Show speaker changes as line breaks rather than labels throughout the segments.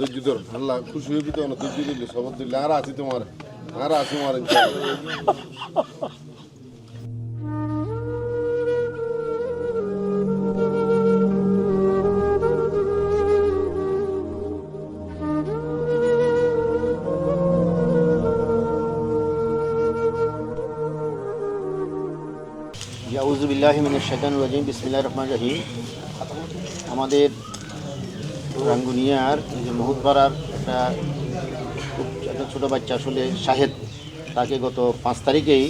ধৈর্য ধর খুশি হইবি তো ধৈর্য দিলে সবর দিলে আর আছি তোমার। আর আছি তোমার।
ইয়াউজুবিল্লাহিমিনের শেখান রাজিম। বিসমিল্লাহ রহমান রহিম। আমাদের রাঙ্গুনিয়ার এই যে মহুদপাড়ার একটা একটা ছোটো বাচ্চা আসলে শাহেদ, তাকে গত পাঁচ তারিখেই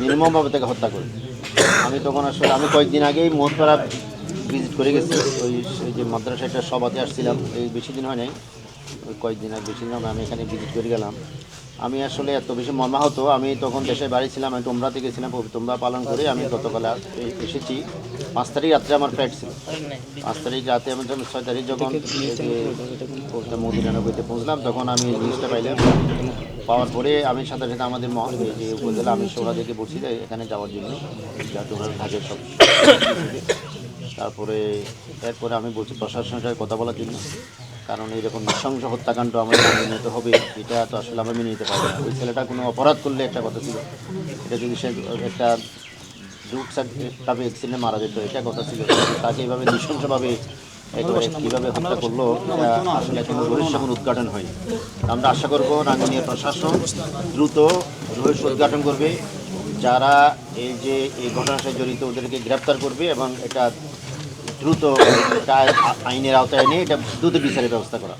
নির্মমভাবে তাকে হত্যা করে। আমি তখন আসলে, আমি কয়েকদিন আগেই মহুদপাড়া ভিজিট করে গেছি। ওই যে মাদ্রাসা একটা সভাতে আসছিলাম, এই বেশি দিন হয় নাই কয়েকদিন আর বেশি দিন আমি এখানে ভিজিট করে গেলাম। আমি আসলে এত বেশি মর্মাহত। আমি তখন দেশের বাড়ি ছিলাম, আমি তোমরাতে গেছিলাম তোমরা পালন করে আমি গতকাল এসেছি। পাঁচ তারিখ রাত্রে আমার ফ্লাইট ছিল। পাঁচ তারিখ রাতে আমি যখন, ছয় তারিখ যখন মদিনানগরীতে পৌঁছলাম, তখন আমি নিউজটা পাইলাম। পাওয়ার পরে আমি সাথে সাথে আমাদের মহল যে উপজেলা আমি সোনাদিকে বলছি যে এখানে যাওয়ার জন্য যাতে থাকে সব। তারপরে, এরপরে আমি বলছি প্রশাসনের কথা বলার জন্য। কারণ এইরকম নৃশংস হত্যাকাণ্ড আমাদের মেনে নিতে হবে, এটা তো আসলে আমরা মেনে নিতে পারি না। ওই ছেলেটা কোনো অপরাধ করলে একটা কথা ছিল, এটা যদি সে একটা দুঃখ তাবে অ্যাক্সিডেন্টে মারা যেত, এটা কথা ছিল। তাকে এইভাবে নৃশংসভাবে একেবারে কীভাবে হত্যা করল, এটা আসলে কোনো রহস্য কোনো উদ্ঘাটন হয়নি। আমরা আশা করব রাঙ্গুনিয়া প্রশাসন দ্রুত রহস্য উদ্ঘাটন করবে। যারা এই যে এই ঘটনার সাথে জড়িত, ওদেরকে গ্রেপ্তার করবে এবং এটা দ্রুত এটা আইনের আওতায় এনে এটা দ্রুত বিচারের ব্যবস্থা করা।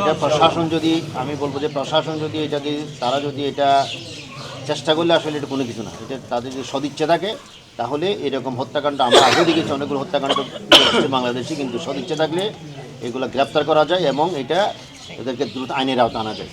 এটা প্রশাসন যদি আমি বলব যে প্রশাসন যদি এটা যদি তারা যদি এটা চেষ্টা করলে আসলে এটা কোনো কিছু না। এটা তাদের যদি সদিচ্ছা থাকে তাহলে এরকম হত্যাকাণ্ড আমরা আগেও দেখেছি অনেকগুলো হত্যাকাণ্ড বাংলাদেশে কিন্তু সদিচ্ছা থাকলে এগুলো গ্রেপ্তার করা যায় এবং এটা এদেরকে দ্রুত আইনের আওতা আনা যায়।